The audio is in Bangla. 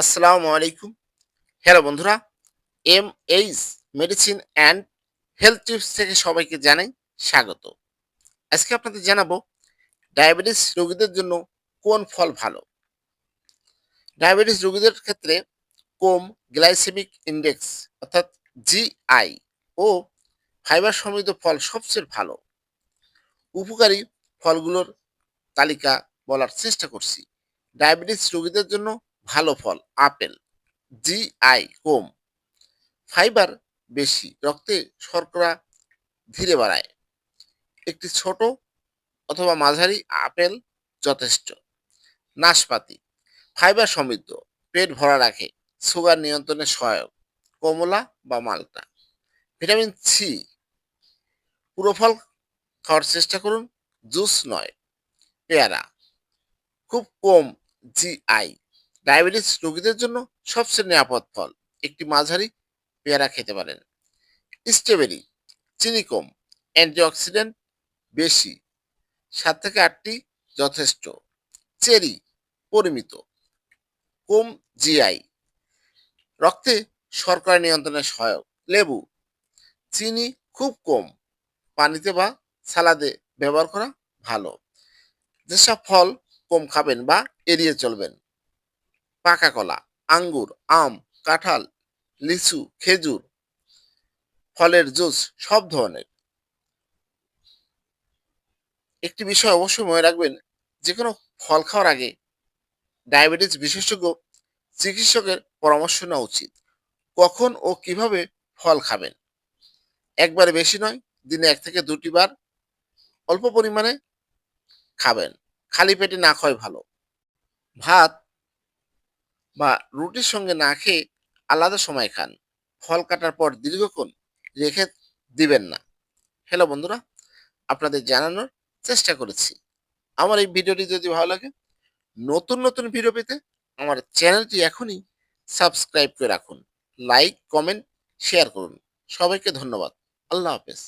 আসসালামু আলাইকুম। হ্যালো বন্ধুরা M H medicine and health tips থেকে সবাইকে জানাই স্বাগত। আজকে আপনাদের জানাব, ডায়াবেটিস রোগীদের জন্য কোন ফল ভালো? ডায়াবেটিস রোগীদের ক্ষেত্রে কম গ্লাইসেমিক ইন্ডেক্স অর্থাৎ জিআই ও ফাইবার সমৃদ্ধ ফল সবচেয়ে ভালো? উপকারী ফলগুলোর তালিকা বলার চেষ্টা করছি। ডায়াবেটিস রোগীদের জন্য ভালো ফল, আপেল জিআই কম। ফাইবার বেশি, রক্তে শর্করা ধীরে বাড়ায়। একটি ছোট অথবা মাঝারি আপেল যথেষ্ট। নাশপাতি, ফাইবার সমৃদ্ধ, পেট ভরা রাখে, সুগার নিয়ন্ত্রণে সহায়ক, কমলা বা মালটা। ভিটামিন সি পুরো ফল খাওয়ার চেষ্টা করুন, জুস নয়, পেয়ারা। খুব কম জিআই ডায়াবেটিস রোগীদের জন্য সবচেয়ে নিরাপদ ফল। একটি মাঝারি পেয়ারা খেতে পারেন। স্ট্রবেরি, চিনি কম, অ্যান্টিঅক্সিডেন্ট বেশি, সাত থেকে আটটি যথেষ্ট। চেরি, পরিমিত, কম জিআই। রক্তে শর্করা নিয়ন্ত্রণে সহায়ক। লেবু, চিনি খুব কম। পানিতে বা সালাদে ব্যবহার করা ভালো। যেসব ফল কম খাবেন বা এড়িয়ে চলবেন। পাকা কলা আঙ্গুর, আম, কাঁঠাল, লিচু, খেজুর, ফলের জুস, সব ধরনের। একটি বিষয় অবশ্যই মনে রাখবেন যে কোনো ফল খাওয়ার আগে ডায়াবেটিস বিশেষজ্ঞ চিকিৎসকের পরামর্শ নেওয়া উচিত। কখন ও কীভাবে ফল খাবেন? একবারে বেশি নয়, দিনে এক থেকে দুটি বার অল্প পরিমাণে খাবেন। খালি পেটে না খাওয়াই ভালো। ভাত বা রুটির সঙ্গে না খেয়ে আলাদা সময় খান। ফল কাটার পর দীর্ঘক্ষণ রেখে দিবেন না। হ্যালো বন্ধুরা, আপনাদের জানানোর চেষ্টা করেছি। আমার এই ভিডিওটি যদি ভালো লাগে, নতুন নতুন ভিডিও পেতে আমার চ্যানেলটি এখনই সাবস্ক্রাইব করে রাখুন। লাইক কমেন্ট শেয়ার করুন। সবাইকে ধন্যবাদ। আল্লাহ হাফেজ।